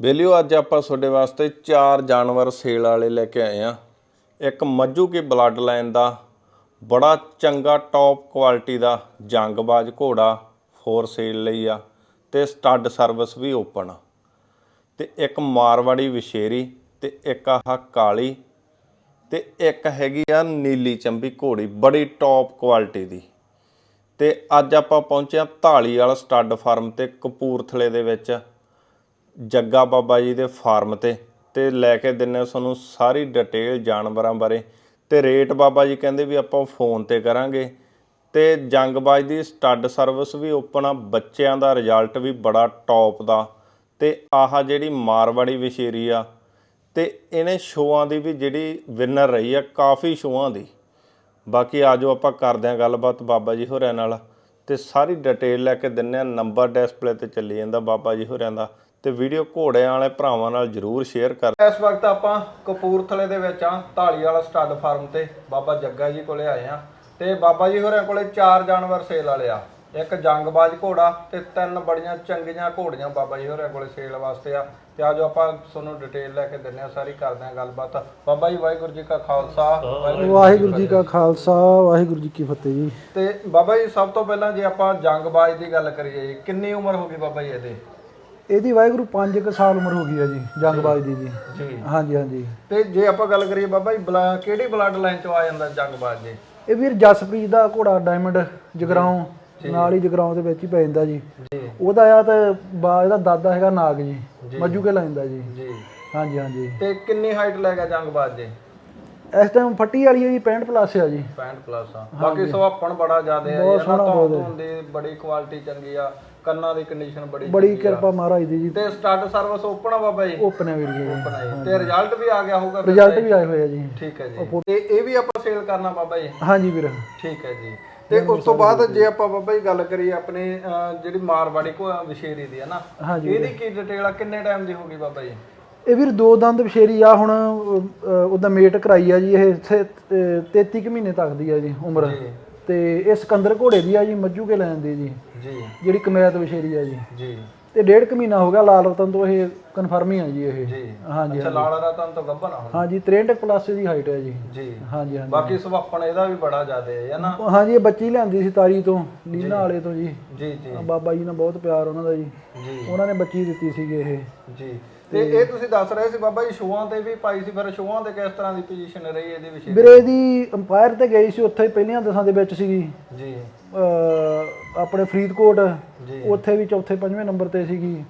ਬੇਲਿਓ ਅੱਜ ਆਪਾਂ ਤੁਹਾਡੇ ਵਾਸਤੇ ਚਾਰ ਜਾਨਵਰ ਸੇਲ ਵਾਲੇ ਲੈ ਕੇ ਆਏ ਆ ਇੱਕ ਮੱਝੂ ਕੀ ਬਲੱਡ ਲਾਈਨ ਦਾ, ਬੜਾ ਚੰਗਾ ਟੌਪ ਕੁਆਲਿਟੀ ਦਾ ਜੰਗਬਾਜ਼ ਘੋੜਾ ਫੋਰ ਸੇਲ ਲਈ ਆ ਤੇ ਸਟੱਡ ਸਰਵਿਸ ਵੀ ਓਪਨ ਆ। ਤੇ ਇੱਕ ਮਾਰਵਾੜੀ ਵਿਸ਼ੇਰੀ ਤੇ ਇੱਕ ਆਹ ਕਾਲੀ ਤੇ ਇੱਕ ਹੈਗੀ ਆ ਨੀਲੀ ਚੰਬੀ ਘੋੜੀ, ਬੜੀ ਟੌਪ ਕੁਆਲਿਟੀ ਦੀ। ਤੇ ਅੱਜ ਆਪਾਂ ਪਹੁੰਚੇ ਆ ਧਾਲੀ ਵਾਲਾ ਸਟੱਡ ਫਾਰਮ ਤੇ ਕਪੂਰਥਲੇ ਦੇ ਵਿੱਚ। ਜੱਗਾ ਬਾਬਾ ਜੀ ਦੇ ਫਾਰਮ ਤੇ ਤੇ ਲੈ ਕੇ ਦਿੰਨੇ ਆ ਤੁਹਾਨੂੰ ਸਾਰੀ ਡਿਟੇਲ ਜਾਨਵਰਾਂ ਬਾਰੇ। ਤੇ ਰੇਟ ਬਾਬਾ ਜੀ ਕਹਿੰਦੇ ਵੀ ਆਪਾਂ ਫੋਨ ਤੇ ਕਰਾਂਗੇ। ਤੇ ਜੰਗਬਾਜ਼ ਦੀ ਸਟੱਡ ਸਰਵਿਸ ਵੀ ਓਪਨ ਆ, ਬੱਚਿਆਂ ਦਾ ਰਿਜ਼ਲਟ ਵੀ ਬੜਾ ਟੌਪ ਦਾ। ਤੇ ਆਹ ਜਿਹੜੀ ਮਾਰਵਾੜੀ ਵਿਸ਼ੇਰੀ ਆ, ਤੇ ਇਹਨੇ ਸ਼ੋਆਂ ਦੀ ਵੀ ਜਿਹੜੀ ਵਿਨਰ ਰਹੀ ਆ, ਕਾਫੀ ਸ਼ੋਆਂ ਦੀ। ਬਾਕੀ ਆਜੋ ਆਪਾਂ ਕਰਦੇ ਹਾਂ ਗੱਲਬਾਤ ਬਾਬਾ ਜੀ ਹੋਰਿਆਂ ਨਾਲ। ਤੇ ਸਾਰੀ ਡਿਟੇਲ ਲੈ ਕੇ ਦਿੰਨੇ ਆ ਨੰਬਰ ਡਿਸਪਲੇ ਤੇ ਚੱਲੀ ਜਾਂਦਾ ਬਾਬਾ ਜੀ ਹੋਰਿਆਂ ਦਾ। ਤੇ ਵੀਡੀਓ ਘੋੜਿਆਂ ਵਾਲੇ ਭਰਾਵਾਂ ਨਾਲ ਜਰੂਰ ਸ਼ੇਅਰ ਕਰ ਇਸ ਵਕਤ ਆਪਾਂ ਕਪੂਰਥਲੇ ਦੇ ਵਿੱਚ ਆ ਢਾਲੀ ਵਾਲਾ ਸਟੱਡ ਫਾਰਮ ਤੇ ਬਾਬਾ ਜੱਗਾ ਜੀ ਕੋਲੇ ਆਏ ਆ ਤੇ ਬਾਬਾ ਜੀ ਹੋਰਿਆਂ ਕੋਲੇ ਚਾਰ ਜਾਨਵਰ ਸੇਲ ਵਾਲੇ ਆ। ਇੱਕ ਜੰਗਬਾਜ਼ ਘੋੜਾ ਤੇ ਤਿੰਨ ਬੜੀਆਂ ਚੰਗੀਆਂ ਘੋੜੀਆਂ ਬਾਬਾ ਜੀ ਹੋਰਿਆਂ ਕੋਲੇ ਸੇਲ ਵਾਸਤੇ ਆ। ਤੇ ਆਜੋ ਆਪਾਂ ਤੁਹਾਨੂੰ ਡਿਟੇਲ ਲੈ ਕੇ ਦਿੰਨੇ ਆ ਸਾਰੀ ਕਰਦੇ ਆ ਗੱਲਬਾਤ। ਬਾਬਾ ਜੀ ਵਾਹਿਗੁਰੂ ਜੀ ਕਾ ਖਾਲਸਾ ਵਾਹਿਗੁਰੂ ਵਾਹਿਗੁਰੂ ਜੀ ਕਾ ਖਾਲਸਾ ਵਾਹਿਗੁਰੂ ਜੀ ਕੀ ਫਤਿਹ ਜੀ। ਤੇ ਬਾਬਾ ਜੀ ਸਭ ਤੋਂ ਪਹਿਲਾਂ ਜੇ ਆਪਾਂ ਜੰਗਬਾਜ਼ ਦੀ ਗੱਲ ਕਰੀਏ ਜੀ ਕਿੰਨੀ ਉਮਰ ਹੋ ਗਈ ਬਾਬਾ ਜੀ ਇਹਦੀ? ਇਹਦੀ ਵਾਹਿਗੁਰੂ 5 ਕੁ ਸਾਲ ਉਮਰ ਹੋ ਗਈ ਆ ਜੀ ਜੰਗਬਾਜ਼ ਦੀ ਜੀ। ਜੀ। ਹਾਂਜੀ ਹਾਂਜੀ। ਤੇ ਜੇ ਆਪਾਂ ਗੱਲ ਕਰੀਏ ਬਾਬਾ ਜੀ ਬਲਾ- ਕਿਹੜੀ ਬਲੱਡ ਲਾਈਨ ਚੋਂ ਆ ਜਾਂਦਾ ਜੰਗਬਾਜ਼ ਜੀ? ਇਹ ਵੀਰ ਜਸਪ੍ਰੀਤ ਦਾ ਘੋੜਾ ਡਾਇਮੰਡ ਜਗਰਾਉਂ ਨਾਲ ਹੀ ਜਗਰਾਉਂ ਦੇ ਵਿੱਚ ਹੀ ਪੈ ਜਾਂਦਾ ਜੀ। ਉਹਦਾ ਆ ਤੇ ਬਾ ਇਹਦਾ ਦਾਦਾ ਹੈਗਾ ਨਾਗ ਜੀ ਮੱਜੂ ਕੇ ਲੈਂਦਾ ਜੀ। ਜੀ। ਹਾਂਜੀ ਹਾਂਜੀ। ਤੇ ਕਿੰਨੀ ਹਾਈਟ ਲੈ ਗਿਆ ਜੰਗਬਾਜ਼ ਜੀ? ਇਸ ਟਾਈਮ ਫੱਟੀ ਵਾਲੀ ਹੈ ਜੀ 65 ਪਲੱਸ ਆ ਜੀ। 65 ਪਲੱਸ ਆ। ਬਾਕੀ ਸਵਾਪਣ ਬੜਾ ਜ਼ਿਆਦਾ ਹੈ ਬਹੁਤ ਇਹਨਾਂ ਤੋਂ ਹੁੰਦੀ ਬੜੀ ਕੁਆਲਿਟੀ ਚੰਗੀ ਆ। ਕੰਨਾਂ ਦੀ ਕੰਡੀਸ਼ਨ ਬੜੀ ਬੜੀ ਕਿਰਪਾ ਮਹਾਰਾਜ ਦੀ ਜੀ। ਤੇ ਸਟਾਰਟ ਸਰਵਿਸ ਓਪਨ ਆ ਬਾਬਾ ਜੀ? ਓਪਨ ਹੈ ਵੀਰ ਜੀ ਓਪਨ ਜੀ। ਤੇ ਰਿਜ਼ਲਟ ਵੀ ਆ ਗਿਆ ਹੋਊਗਾ ਫਿਰ? ਰਿਜ਼ਲਟ ਵੀ ਆਏ ਹੋਏ ਆ ਜੀ। ਠੀਕ ਹੈ ਜੀ। ਤੇ ਇਹ ਵੀ ਆਪਾਂ ਸੇਲ ਕਰਨਾ ਬਾਬਾ ਜੀ? ਹਾਂਜੀ ਵੀਰ। ਠੀਕ ਹੈ ਜੀ। ਤੇ ਉਸ ਤੋਂ ਬਾਅਦ ਜੇ। ਆਪਾਂ ਬਾਬਾ ਜੀ ਗੱਲ ਕਰੀਏ ਆਪਣੀ ਅਹ, ਜਿਹੜੀ ਮਾਰਵਾੜੀ ਕੋ ਵਿਸ਼ੇਰੀ ਦੀ ਹੈ ਨਾ ਹਾਂਜੀ ਇਹਦੀ ਕੀ ਡਿਟੇਲ ਆ? ਕਿੰਨੇ ਟਾਈਮ ਦੀ ਹੋਗੀ ਬਾਬਾ ਜੀ? ਇਹ ਵੀਰ ਦੋ ਦੰਦ ਬਸ਼ੇਰੀ ਆ ਹੁਣ ਉਹਦਾ ਮੇਟ ਕਰਾਈ ਆ ਜੀ ਇਹ ਇੱਥੇ, ਅਹ, 33 ਕੁ ਮਹੀਨੇ ਤੱਕ ਦੀ ਆ ਜੀ ਉਮਰ। ਜੀ। ਤੇ ਇਹ ਸਿਕੰਦਰ ਘੋੜੇ ਦੀ ਆ ਜੀ ਮੱਜੂ ਕੇ ਲੈਣ ਦੀ ਜੀ। ਜੀ। ਜਿਹੜੀ ਕਮੈਤ ਬਸ਼ੇਰੀ ਆ ਜੀ। ਜੀ। ਤੇ ਡੇਢ ਕੁ ਮਹੀਨਾ ਹੋ ਗਿਆ ਲਾਲ ਰਤਨ ਤੋਂ ਇਹ ਕਨਫਰਮ ਹੀ ਆ ਜੀ ਇਹ। ਜੀ। ਹਾਂਜੀ ਅੱਛਾ ਲਾਲ ਰਤਨ ਤੋਂ ਆ ਹੁਣ। ਹਾਂਜੀ 63 ਪਲੱਸ ਦੀ ਹਾਈਟ ਹੈ ਜੀ। ਜੀ। ਹਾਂਜੀ ਹਾਂਜੀ। ਬਾਕੀ ਸੁਭਾਪਣ ਇਹਦਾ ਵੀ ਬੜਾ ਜ਼ਿਆਦਾ ਹੈ ਨਾ? ਹਾਂਜੀ ਇਹ ਬੱਚੀ ਲਿਆਂਦੀ ਸੀ ਤਾਰੀ ਤੋਂ ਲੀਨਾ ਵਾਲੇ ਤੋਂ ਜੀ। ਜੀ ਜੀ। ਬਾਬਾ ਜੀ ਨਾਲ ਬਹੁਤ ਪਿਆਰ ਉਹਨਾਂ ਦਾ ਜੀ। ਜੀ। ਉਹਨਾਂ ਨੇ ਬੱਚੀ ਦਿੱਤੀ ਸੀਗੀ ਇਹ। ਜੀ। ਤੇ ਇਹ ਤੁਸੀਂ ਦੱਸ ਰਹੇ ਸੀ ਬਾਬਾ ਜੀ ਸ਼ੋਆਂ ਤੇ ਵੀ ਪਾਈ ਸੀ ਫਿਰ ਸ਼ੋਆਂ ਤੇ ਕਿਸ ਤਰ੍ਹਾਂ ਦੀ ਪੋਜੀਸ਼ਨ ਰਹੀ ਇਹਦੇ ਵਿਸ਼ੇ ਵੀਰੇ ਦੀ ਅੰਪਾਇਰ ਤੇ ਗਈ ਸੀ ਉੱਥੇ ਪਹਿਲੀਆਂ ਦਸਾਂ ਦੇ ਵਿੱਚ ਸੀਗੀ। ਜੀ। ਆਪਣੇ ਫਰੀਦਕੋਟ ਉੱਥੇ ਵੀ ਚੌਥੇ ਪੰਜਵੇਂ ਨੰਬਰ ਤੇ ਸੀਗੀ।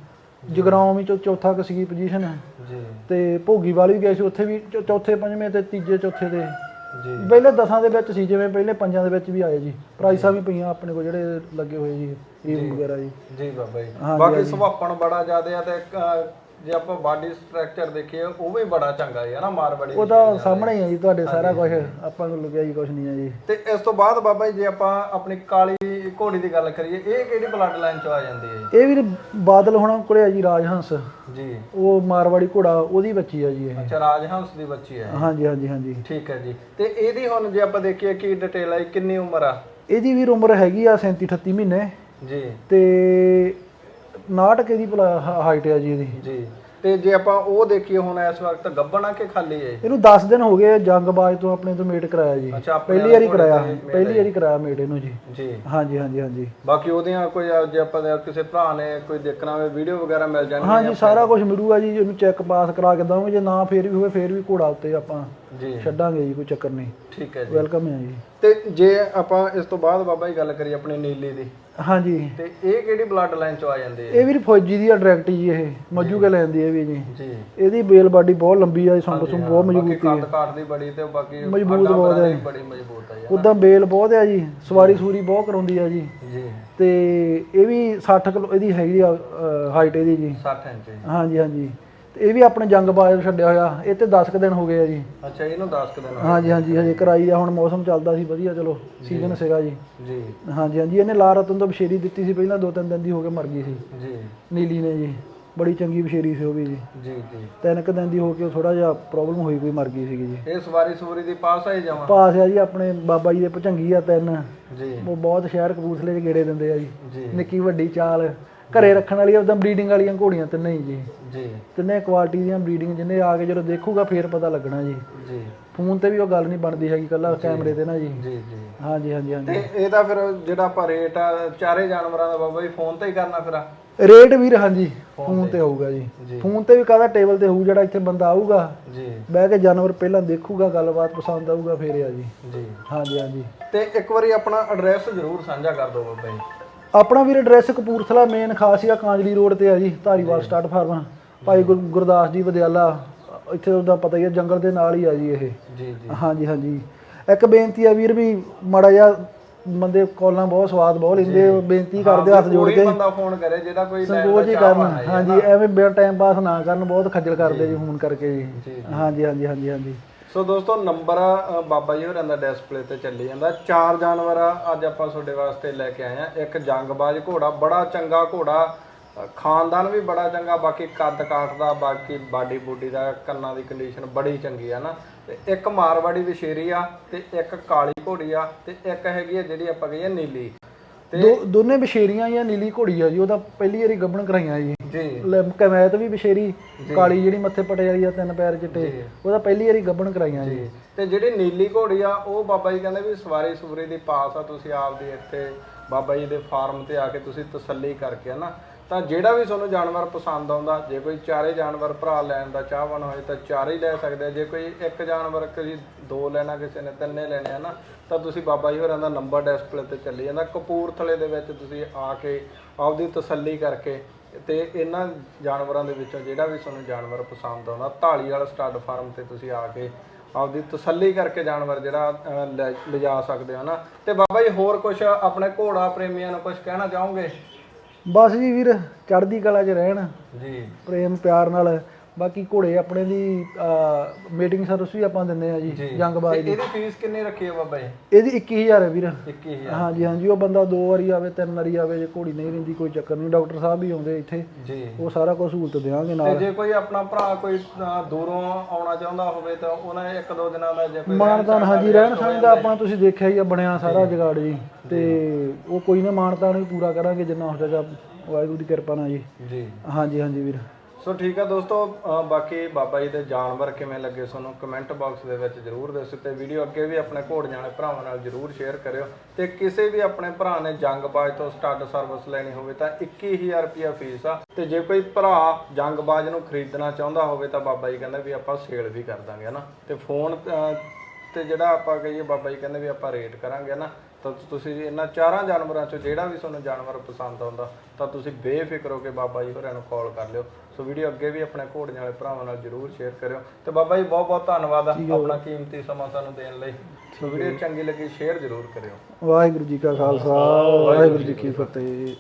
ਜਗਰਾਉਂ ਵੀ ਚੌ- ਚੌਥਾ ਕ ਸੀਗੀ ਪੋਜੀਸ਼ਨ ਜੀ। ਤੇ ਭੋਗੀ ਵਾਲੀ ਵੀ ਗਏ ਸੀ ਉੱਥੇ ਵੀ ਚੌਥੇ ਪੰਜਵੇਂ ਤੇ ਤੀਜੇ ਚੌਥੇ ਤੇ। ਜੀ। ਪਹਿਲੇ ਦਸਾਂ ਦੇ ਵਿੱਚ ਸੀ ਜਿਵੇਂ ਪਹਿਲੇ ਪੰਜਾਂ ਦੇ ਵਿੱਚ ਵੀ ਆਏ ਜੀ। ਪ੍ਰਾਈਸਾਂ ਵੀ ਪਈਆਂ ਆਪਣੇ ਕੋਲ ਜਿਹੜੇ ਲੱਗੇ ਹੋਏ ਜੀ ਈਵ ਵਗੈਰਾ ਜੀ। ਜੀ ਬਾਬਾ ਜੀ। ਬਾਕੀ ਸੁਭਾਪਣ ਬੜਾ ਜ਼ਿਆਦਾ ਆ ਤੇ ਜੇ ਆਪਾਂ ਬਾਡੀ ਸਟਰਕਚਰ ਦੇਖੀਏ ਉਹ ਵੀ ਬੜਾ ਚੰਗਾ ਹੈ ਨਾ ਮਾਰਵਾੜੀ ਉਹ ਤਾਂ ਸਾਹਮਣੇ ਹੀ ਆ ਜੀ ਤੁਹਾਡੇ ਸਾਰਾ ਕੁਝ ਆਪਾਂ ਨੂੰ ਲੱਗਿਆ ਜੀ ਕੁਝ ਨਹੀਂ ਆ ਜੀ। ਤੇ ਇਸ ਤੋਂ ਬਾਅਦ ਬਾਬਾ ਜੀ ਜੇ ਆਪਾਂ ਆਪਣੀ ਕਾਲੀ ਘੋੜੀ ਦੀ ਗੱਲ ਕਰੀਏ ਇਹ ਕਿਹੜੀ ਬਲੱਡ ਲਾਈਨ ਚੋਂ ਆ ਜਾਂਦੀ ਹੈ ਇਹ ਵੀ ਬਾਦਲ ਹੋਣਾ ਕੋਲੇ ਆ ਜੀ ਰਾਜਹੰਸ। ਜੀ। ਉਹ ਮਾਰਵਾੜੀ ਘੋੜਾ ਉਹਦੀ ਬੱਚੀ ਆ ਜੀ ਇਹ। ਅੱਛਾ ਰਾਜਹੰਸ ਦੀ ਬੱਚੀ ਹੈ। ਹਾਂਜੀ ਹਾਂਜੀ ਹਾਂਜੀ। ਠੀਕ ਹੈ ਜੀ। ਤੇ ਇਹਦੀ ਹੁਣ ਜੇ ਆਪਾਂ ਦੇਖੀਏ ਕੀ ਡਿਟੇਲ ਹੈ ਕਿੰਨੀ ਉਮਰ ਆ? ਇਹਦੀ ਵੀ ਉਮਰ ਹੈਗੀ ਆ 37 38 ਮਹੀਨੇ। ਜੀ। ਤੇ 69 ਕੇ ਦੀ ਹਾਈਟ ਆ ਜੀ ਇਹਦੀ। ਜੀ। ਤੇ ਜੇ ਆਪਾਂ ਉਹ ਦੇਖੀਏ ਹੁਣ ਇਸ ਵਕਤ ਗੱਬਣ ਕਿ ਖਾਲੀ ਹੈ ਇਹਨੂੰ 10 ਦਿਨ ਹੋ ਗਏ ਜੰਗਬਾਜ਼ ਤੋਂ ਆਪਣੇ ਤੋਂ ਮੇਟ ਕਰਾਇਆ ਜੀ। ਪਹਿਲੀ ਵਾਰੀ ਕਰਾਇਆ ਪਹਿਲੀ ਵਾਰੀ ਕਰਾਇਆ ਮੇਟ ਇਹਨੂੰ ਜੀ। ਜੀ। ਹਾਂਜੀ ਹਾਂਜੀ ਹਾਂਜੀ। ਬਾਕੀ ਉਹਦੀਆਂ ਕੋਈ ਜੇ ਆਪਾਂ ਕਿਸੇ ਭਰਾ ਨੇ ਕੋਈ ਦੇਖਣਾ ਹੋਵੇ ਵੀਡੀਓ ਵਗੈਰਾ ਮਿਲ ਜਾਣਗੀਆਂ ਹਾਂਜੀ ਸਾਰਾ ਕੁਝ ਮਿਲੂਗਾ ਜੀ ਇਹਨੂੰ ਚੈੱਕ ਪਾਸ ਕਰਾ ਕੇ ਦਵਾਂਗੇ ਜੇ ਨਾ ਫੇਰ ਵੀ ਹੋਵੇ ਫੇਰ ਵੀ ਘੋੜਾ ਉੱਤੇ ਆਪਾਂ ਜੀ। ਛੱਡਾਂਗੇ ਜੀ ਕੋਈ ਚੱਕਰ ਨਹੀਂ। ਠੀਕ ਹੈ ਜੀ। ਵੈਲਕਮ ਹੈ ਜੀ। ਤੇ ਜੇ ਆਪਾਂ ਇਸ ਤੋਂ ਬਾਅਦ ਬਾਬਾ ਜੀ ਗੱਲ ਕਰੀਏ ਆਪਣੀ ਨੀਲੀ ਦੀ ਹਾਂਜੀ। ਤੇ ਇਹ ਕਿਹੜੀ ਬਲੱਡ ਲਾਈਨ ਚੋਂ ਆ ਜਾਂਦੇ ਆ? ਇਹ ਵੀ ਫੌਜੀ ਦੀ ਆ ਡਾਇਰੈਕਟ ਜੀ ਇਹ। ਮੱਜੂ ਕੇ ਲੈਂਦੀ ਹੈ ਵੀ ਜੀ। ਜੀ। ਇਹਦੀ ਬੇਲ ਬਾਡੀ ਬਹੁਤ ਲੰਬੀ ਆ ਸੰਬ ਸੁੰਬ ਬਹੁਤ ਮਜ਼ਬੂਤੀ ਕੱਦ ਕਾਟ ਦੀ ਬੜੀ ਤੇ ਬਾਕੀ ਮਜ਼ਬੂਤ ਅੱਡਾ ਬਹੁਤ ਬੜਾ ਹੈ। ਦੀ ਬੜੀ ਮਜ਼ਬੂਤ ਹੈ। ਯਾਰ ਉਦਾਂ ਬੇਲ ਬਹੁਤ ਆ ਜੀ ਸਵਾਰੀ ਸੂਰੀ ਬਹੁਤ ਕਰਾਉਂਦੀ ਆ ਜੀ। ਜੀ। ਤੇ ਇਹ ਵੀ 60 ਕਿਲੋ ਇਹਦੀ ਹੈਗੀ ਆ ਹਾਈਟ ਇਹਦੀ ਜੀ। 60 ਇੰਚ। ਹਾਂਜੀ ਹਾਂਜੀ। ਇਹ ਵੀ ਆਪਣੇ ਜੰਗਬਾਜ਼ ਛੱਡਿਆ ਹੋਇਆ ਇਹ ਤੇ 10 ਕੁ ਦਿਨ ਹੋ ਗਏ ਆ ਜੀ। ਅੱਛਾ ਇਹਨੂੰ 10 ਕੁ ਦਿਨ ਹੋ ਹਾਂਜੀ ਹਾਂਜੀ ਹਜੇ ਕਰਾਈ ਆ ਹੁਣ ਮੌਸਮ ਚੱਲਦਾ ਸੀ ਵਧੀਆ ਚਲੋ ਸੀਜ਼ਨ ਸੀਗਾ ਜੀ। ਜੀ। ਹਾਂਜੀ ਹਾਂਜੀ ਇਹਨੇ ਲਾ ਰਤਨ ਤੋਂ ਬਸ਼ੇਰੀ ਦਿੱਤੀ ਸੀ ਪਹਿਲਾਂ ਦੋ ਤਿੰਨ ਦਿਨ ਦੀ ਹੋ ਕੇ ਮਰ ਗਈ ਸੀ। ਜੀ। ਨੀਲੀ ਨੇ ਜੀ ਬੜੀ ਚੰਗੀ ਬਸ਼ੇਰੀ ਸੀ ਉਹ ਵੀ ਜੀ। ਜੀ ਜੀ। ਤਿੰਨ ਕੁ ਦਿਨ ਦੀ ਹੋ ਕੇ ਥੋੜਾ ਜਿਹਾ ਪ੍ਰੋਬਲਮ ਹੋਈ ਕੋਈ ਮਰ ਗਈ ਸੀਗੀ ਜੀ। ਇਹ ਸਵਾਰੀ ਸੂਰੀ ਦੀ ਪਾਸ ਆਈ ਜਾਵਾਂ? ਪਾਸ ਆ ਜੀ ਆਪਣੇ ਬਾਬਾ ਜੀ ਦੇ ਭਚੰਗੀ ਆ ਤਿੰਨ। ਜੀ। ਉਹ ਬਹੁਤ ਸ਼ਹਿਰ ਕਪੂਰਥਲੇ 'ਚ ਗੇੜੇ ਦਿੰਦੇ ਆ ਜੀ। ਨਿੱਕੀ ਵੱਡੀ ਚਾਲ। ਘਰੇ ਰੱਖਣ ਵਾਲੀਆਂ ਉਦਾਂ ਬਰੀਡਿੰਗ ਵਾਲੀਆਂ ਘੋੜੀਆਂ ਤਿੰਨੇ ਹੀ ਜੀ। ਜੀ। ਤਿੰਨੇ ਕੁਆਲਿਟੀ ਦੀਆਂ ਬਰੀਡਿੰਗ ਜਿੰਨੇ ਆ ਕੇ ਜਦੋਂ ਦੇਖੂਗਾ ਫੇਰ ਪਤਾ ਲੱਗਣਾ ਜੀ। ਜੀ। ਫੋਨ ਤੇ ਵੀ ਉਹ ਗੱਲ ਨਹੀਂ ਬਣਦੀ ਹੈਗੀ ਕੱਲਾ ਕੈਮਰੇ ਤੇ ਨਾ ਜੀ। ਜੀ ਜੀ। ਹਾਂਜੀ ਹਾਂਜੀ ਹਾਂਜੀ। ਤੇ ਇਹਦਾ ਫਿਰ ਜਿਹੜਾ ਆਪਾਂ ਰੇਟ ਆ ਚਾਰੇ ਜਾਨਵਰਾਂ ਦਾ ਬਾਬਾ ਜੀ ਫੋਨ ਤੇ ਹੀ ਕਰਨਾ ਫਿਰ ਰੇਟ ਵੀਰ ਹਾਂਜੀ ਫੋਨ ਤੇ। ਹੋਊਗਾ ਜੀ। ਫੋਨ ਤੇ ਵੀ ਕਾਹਦਾ ਟੇਬਲ ਤੇ ਹੋਊ ਜਿਹੜਾ ਇੱਥੇ ਬੰਦਾ ਆਊਗਾ। ਜੀ। ਬਹਿ ਕੇ ਜਾਨਵਰ ਪਹਿਲਾਂ ਦੇਖੂਗਾ ਗੱਲਬਾਤ ਪਸੰਦ ਆਊਗਾ ਫੇਰ ਆ ਜੀ। ਜੀ। ਹਾਂਜੀ ਹਾਂਜੀ। ਤੇ ਇੱਕ ਵਾਰੀ ਆਪਣਾ ਐਡਰੈਸ ਜ਼ਰੂਰ ਸਾਂਝਾ ਕਰ ਦਿਓ ਬਾਬਾ ਜੀ। ਆਪਣਾ ਵੀਰ ਐਡਰੈਸ ਕਪੂਰਥਲਾ ਮੇਨ ਖਾਸੀਆ ਕਾਂਜਲੀ ਰੋਡ ਤੇ ਆ ਜੀ ਧਾਰੀਵਾਲ ਸਟਾਰਟ ਫਾਰਮ ਭਾਈ ਗੁਰ- ਗੁਰਦਾਸ ਜੀ ਵਿਦਿਆਲਾ ਇੱਥੇ ਉਹਦਾ ਪਤਾ ਹੀ ਹੈ ਜੰਗਲ ਦੇ ਨਾਲ ਹੀ ਆ ਜੀ ਇਹ। ਜੀ ਜੀ। ਹਾਂਜੀ ਹਾਂਜੀ। ਇੱਕ ਬੇਨਤੀ ਆ ਵੀਰ ਵੀ ਮਾੜਾ ਜਿਹਾ ਬੰਦੇ ਕਾਲਾਂ ਬਹੁਤ ਸਵਾਦ ਬਹੁਤ ਲੈਂਦੇ ਆ, ਬੇਨਤੀ ਕਰਦੇ ਹੱਥ ਜੋੜ ਕੋਈ ਕੇ। ਬੰਦਾ ਫੋਨ ਕਰੇ ਜਿਹੜਾ ਕੋਈ ਲੈ ਸੰਕੋਚ ਹੀ ਕਰਨ। ਹਾਂਜੀ ਐਵੇਂ ਟਾਈਮ ਪਾਸ ਨਾ ਕਰਨ ਬਹੁਤ ਖੱਜਲ ਕਰਦੇ ਜੀ। ਫੋਨ ਕਰਕੇ ਜੀ। ਹਾਂਜੀ ਹਾਂਜੀ ਹਾਂਜੀ ਹਾਂਜੀ। ਸੋ ਦੋਸਤੋ ਨੰਬਰ ਅ, ਬਾਬਾ ਜੀ ਹੋਰਾਂ ਦਾ ਡਿਸਪਲੇ ਤੇ ਚੱਲੀ ਜਾਂਦਾ। ਚਾਰ ਜਾਨਵਰ ਆ, ਅੱਜ ਆਪਾਂ ਤੁਹਾਡੇ ਵਾਸਤੇ ਲੈ ਕੇ ਆਏ ਆ। ਇੱਕ ਜੰਗਬਾਜ਼ ਘੋੜਾ ਬੜਾ ਚੰਗਾ ਘੋੜਾ ਅ, ਖਾਨਦਾਨ ਵੀ ਬੜਾ ਚੰਗਾ ਬਾਕੀ ਕੱਦ ਕਾਠ ਦਾ ਬਾਕੀ ਬਾਡੀ ਬੂਡੀ ਦਾ ਕੰਨਾਂ ਦੀ ਕੰਡੀਸ਼ਨ ਬੜੀ ਚੰਗੀ ਆ ਨਾ। ਤੇ ਇੱਕ ਮਾਰਵਾੜੀ ਵਿਸ਼ੇਰੀ ਆ ਤੇ ਇੱਕ ਕਾਲੀ ਘੋੜੀ ਆ ਤੇ ਇੱਕ ਹੈਗੀ ਆ ਜਿਹੜੀ ਆਪਾਂ ਕਹੀਏ ਨੀਲੀ। ਦੋ ਦੋਨੇ ਬਸ਼ੇਰੀਆਂ ਜਾਂ ਨੀਲੀ ਘੋੜੀ ਆ ਜੀ ਉਹਦਾ ਪਹਿਲੀ ਵਾਰੀ ਗੱਭਣ ਕਰਾਈਆਂ ਜੀ। ਜੀ। ਕਮੈਤ ਵੀ ਬਸ਼ੇਰੀ ਕਾਲੀ ਜਿਹੜੀ ਮੱਥੇ ਪਟੇ ਵਾਲੀ ਆ ਤਿੰਨ ਪੈਰ ਚਿੱਟੇ ਉਹਦਾ ਪਹਿਲੀ ਵਾਰੀ ਗੱਭਣ ਕਰਾਈਆਂ ਜੀ। ਤੇ ਜਿਹੜੀ ਨੀਲੀ ਘੋੜੀ ਆ ਉਹ ਬਾਬਾ ਜੀ ਕਹਿੰਦੇ ਵੀ ਸਵਾਰੀ ਸੂਰੀ ਦੀ ਪਾਸ ਆ ਤੁਸੀਂ ਆਪਦੀ ਇੱਥੇ ਬਾਬਾ ਜੀ ਦੇ ਫਾਰਮ ਤੇ ਆ ਕੇ ਤੁਸੀਂ ਤਸੱਲੀ ਕਰਕੇ ਹਨਾ? ਤਾਂ ਜਿਹੜਾ ਵੀ ਤੁਹਾਨੂੰ ਜਾਨਵਰ ਪਸੰਦ ਆਉਂਦਾ ਜੇ ਕੋਈ ਚਾਰੇ ਜਾਨਵਰ ਭਰਾ ਲੈਣ ਦਾ ਚਾਹਵਾਨ ਹੋਏ ਤਾਂ ਚਾਰੇ ਹੀ ਲੈ ਸਕਦੇ ਆ। ਜੇ ਕੋਈ ਇੱਕ ਜਾਨਵਰ ਕੋਈ ਦੋ ਲੈਣਾ ਕਿਸੇ ਨੇ ਤਿੰਨੇ ਲੈਣੇ ਆ ਨਾ ਤਾਂ ਤੁਸੀਂ ਬਾਬਾ ਜੀ ਹੋਰਾਂ ਦਾ ਨੰਬਰ ਡਿਸਪਲੇ ਤੇ ਚੱਲੀ ਜਾਂਦਾ। ਕਪੂਰਥਲੇ ਦੇ ਵਿੱਚ ਤੁਸੀਂ ਆ ਕੇ ਆਪਦੀ ਤਸੱਲੀ ਕਰਕੇ ਤੇ ਇਹਨਾਂ ਜਾਨਵਰਾਂ ਦੇ ਵਿੱਚੋਂ ਜਿਹੜਾ ਵੀ ਤੁਹਾਨੂੰ ਜਾਨਵਰ ਪਸੰਦ ਆਉਂਦਾ ਢਾਲੀ ਵਾਲਾ ਸਟੱਡ ਫਾਰਮ ਤੇ ਤੁਸੀਂ ਆ ਕੇ ਆਪਦੀ ਤਸੱਲੀ ਕਰਕੇ ਜਾਨਵਰ ਜਿਹੜਾ ਅਹ, ਲੈ- ਲਿਜਾ ਸਕਦੇ ਹੋ ਨਾ। ਤੇ ਬਾਬਾ ਜੀ ਹੋਰ ਕੁਝ ਆਪਣੇ ਘੋੜਾ ਪ੍ਰੇਮੀਆਂ ਨੂੰ ਕੁਝ ਕਹਿਣਾ ਚਾਹੋਗੇ? ਬਸ ਜੀ ਵੀਰ ਚੜ੍ਹਦੀ ਕਲਾ 'ਚ ਰਹਿਣ। ਜੀ। ਪ੍ਰੇਮ ਪਿਆਰ ਨਾਲ ਬਾਕੀ ਘੋੜੇ ਆਪਣੇ ਦੀ ਮੀਟਿੰਗ ਸਰਵਿਸ ਵੀ ਆਪਾਂ ਦਿੰਦੇ ਆ ਜੀ ਜੰਗਬਾਜ਼ ਦੀ। ਇਹਦੀ ਫੀਸ ਕਿੰਨੀ ਰੱਖੀ ਹੈ ਬਾਬਾ ਜੀ? ਇਹਦੀ 21000 ਹੈ ਵੀਰ। 21000 ਹਾਂਜੀ ਹਾਂਜੀ ਉਹ ਬੰਦਾ ਦੋ ਵਾਰੀ ਆਵੇ ਤਿੰਨ ਵਾਰੀ ਆਵੇ ਜੇ ਘੋੜੀ ਨਹੀਂ ਰਹਿੰਦੀ ਕੋਈ ਚੱਕਰ ਨਹੀਂ। ਡਾਕਟਰ ਸਾਹਿਬ ਵੀ ਆਉਂਦੇ ਇੱਥੇ। ਜੀ। ਉਹ ਸਾਰਾ ਕੁਝ ਸਹੂਲਤ ਦੇਵਾਂਗੇ ਤੇ ਨਾਲ। ਜੇ ਕੋਈ ਆਪਣਾ ਭਰਾ ਕੋਈ ਦੂਰੋਂ ਆਉਣਾ ਚਾਹੁੰਦਾ ਹੋਵੇ ਤਾਂ ਉਹਨਾਂ ਇੱਕ ਦੋ ਦਿਨਾਂ ਦਾ ਜੇ ਕੋਈ ਮਾਨਤਾਨ ਹਾਂਜੀ ਰਹਿਣ ਸਹਿਣ ਦਾ ਆਪਾਂ ਤੁਸੀਂ ਦੇਖਿਆ ਹੀ ਆ ਬਣਿਆ ਸਾਰਾ ਜਗਾੜ ਜੀ। ਤੇ ਉਹ ਕੋਈ ਨਾ ਮਾਨਤਾਨ ਵੀ ਪੂਰਾ ਕਰਾਂਗੇ ਜਿੰਨਾ ਹੋ ਸਕਿਆ ਵਾਹਿਗੁਰੂ ਦੀ ਕਿਰਪਾ ਨਾਲ ਜੀ। ਜੀ। ਹਾਂਜੀ ਹਾਂਜੀ ਵੀਰ। ਸੋ ਠੀਕ ਆ ਦੋਸਤੋ, ਅਹ ਬਾਕੀ ਬਾਬਾ ਜੀ ਦੇ ਜਾਨਵਰ ਕਿਵੇਂ ਲੱਗੇ ਤੁਹਾਨੂੰ ਕਮੈਂਟ ਬਾਕਸ ਦੇ ਵਿੱਚ ਜਰੂਰ ਦੱਸੋ ਤੇ ਵੀਡੀਓ ਅੱਗੇ ਵੀ ਆਪਣੇ ਘੋੜੀਆਂ ਵਾਲੇ ਭਰਾਵਾਂ ਨਾਲ ਜਰੂਰ ਸ਼ੇਅਰ ਕਰਿਓ। ਤੇ ਕਿਸੇ ਵੀ ਆਪਣੇ ਭਰਾ ਨੇ ਜੰਗਬਾਜ਼ ਤੋਂ ਸਟੱਡ ਸਰਵਿਸ ਲੈਣੀ ਹੋਵੇ ਤਾਂ 21000 ਰੁਪਿਆ ਫੀਸ ਆ। ਤੇ ਜੇ ਕੋਈ ਭਰਾ ਜੰਗਬਾਜ਼ ਨੂੰ ਖਰੀਦਣਾ ਚਾਹੁੰਦਾ ਹੋਵੇ ਤਾਂ ਬਾਬਾ ਜੀ ਕਹਿੰਦੇ ਵੀ ਆਪਾਂ ਸੇਲ ਵੀ ਕਰ ਦਾਂਗੇ, ਹਨਾ? ਤੇ ਫੋਨ ਤੇ ਜਿਹੜਾ ਆਪਾਂ ਕਹੀਏ ਬਾਬਾ ਜੀ ਕਹਿੰਦੇ ਵੀ ਆਪਾਂ ਰੇਟ ਕਰਾਂਗੇ ਨਾ ਤਾਂ ਤੁਸੀਂ ਇਹਨਾਂ ਚਾਰਾਂ ਜਾਨਵਰਾਂ ਚੋਂ ਜਿਹੜਾ ਵੀ ਤੁਹਾਨੂੰ ਜਾਨਵਰ ਪਸੰਦ ਆਉਂਦਾ ਤਾਂ ਤੁਸੀਂ ਬੇਫਿਕਰ ਹੋ ਕੇ ਬਾਬਾ ਜੀ ਹੋਰਾਂ ਨੂੰ ਕਾਲ ਕਰ ਲਿਓ। ਸੋ ਵੀਡੀਓ ਅੱਗੇ ਵੀ ਆਪਣੇ ਘੋੜੀਆਂ ਵਾਲੇ ਭਰਾਵਾਂ ਨਾਲ ਜਰੂਰ ਸ਼ੇਅਰ ਕਰਿਓ। ਤੇ ਬਾਬਾ ਜੀ ਬਹੁਤ ਬਹੁਤ ਧੰਨਵਾਦ ਆ ਆਪਣਾ ਕੀਮਤੀ ਸਮਾਂ ਸਾਨੂੰ ਦੇਣ ਲਈ। ਸੋ ਵੀਡੀਓ ਚੰਗੀ ਲੱਗੀ ਸ਼ੇਅਰ ਜਰੂਰ ਕਰਿਓ। ਵਾਹਿਗੁਰੂ ਜੀ ਕਾ ਖਾਲਸਾ ਵਾਹਿਗੁਰੂ ਜੀ ਕੀ ਫਤਿਹ।